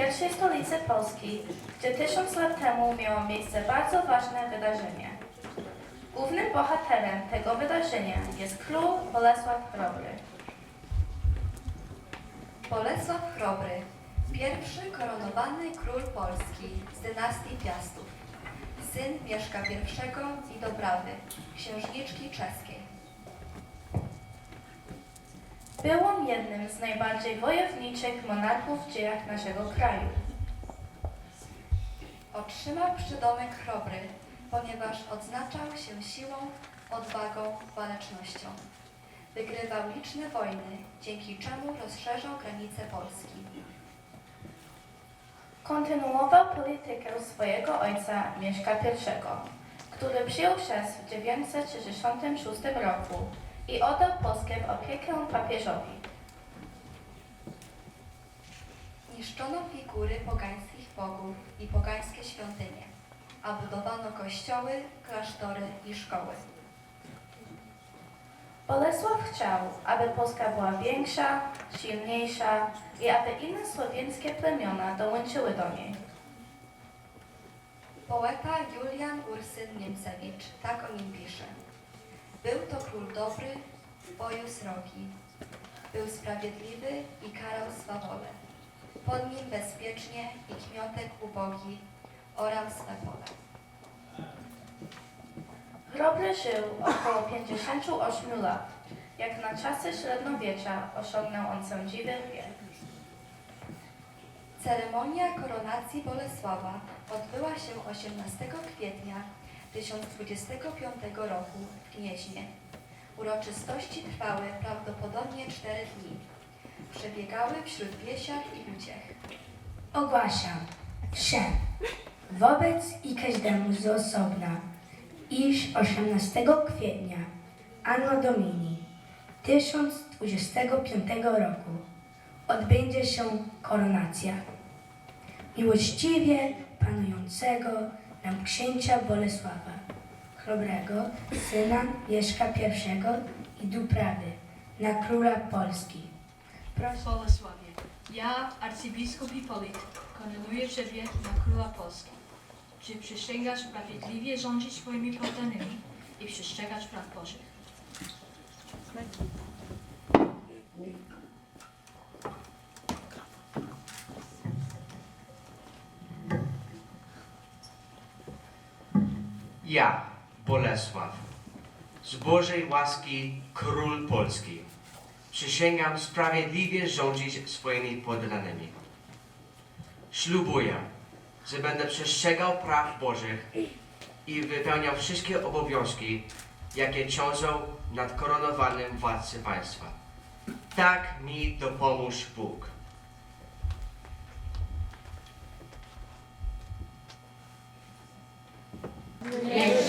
pierwszej stolicy Polski, gdzie tysiąc lat temu miało miejsce bardzo ważne wydarzenie. Głównym bohaterem tego wydarzenia jest król Bolesław Chrobry. Bolesław Chrobry, pierwszy koronowany król Polski z dynastii Piastów, syn Mieszka I i Dobrawy, księżniczki czeskiej. Był on jednym z najbardziej wojowniczych monarchów w dziejach naszego kraju. Otrzymał przydomek Chrobry, ponieważ odznaczał się siłą, odwagą, walecznością. Wygrywał liczne wojny, dzięki czemu rozszerzał granice Polski. Kontynuował politykę swojego ojca Mieszka I, który przyjął chrzest w 966 roku i oddał Polskę w opiekę papieżowi. Niszczono figury pogańskich bogów i pogańskie świątynie, a budowano kościoły, klasztory i szkoły. Bolesław chciał, aby Polska była większa, silniejsza i aby inne słowiańskie plemiona dołączyły do niej. Poeta Julian Ursyn Niemcewicz tak o nim pisze. Był to król dobry, w boju srogi. Był sprawiedliwy i karał swawolę. Pod nim bezpiecznie i kmiotek ubogi orał swe pole. Żył około 58 lat. Jak na czasy średniowiecza osiągnął on sądziwy wiek. Ceremonia koronacji Bolesława odbyła się 18 kwietnia 1025 roku w Gnieźnie. Uroczystości trwały prawdopodobnie cztery dni. Przebiegały wśród biesiad i uciech. Ogłaszam, że wobec i każdemu z osobna, iż 18 kwietnia Anno Domini 1025 roku odbędzie się koronacja miłościwie panującego nam księcia Bolesława, chrobrego syna Mieszka I i Duprawy na króla Polski. Proszę Bolesławie, ja, arcybiskup Hipolit, koronuję Ciebie na króla Polski. Czy przysięgasz sprawiedliwie rządzić swoimi poddanymi i przestrzegać praw Bożych? Ja, Bolesław, z Bożej łaski król Polski, przysięgam sprawiedliwie rządzić swoimi poddanymi. Ślubuję, że będę przestrzegał praw Bożych i wypełniał wszystkie obowiązki, jakie ciążą nad koronowanym władcy państwa. Tak mi dopomóż Bóg. Mulher.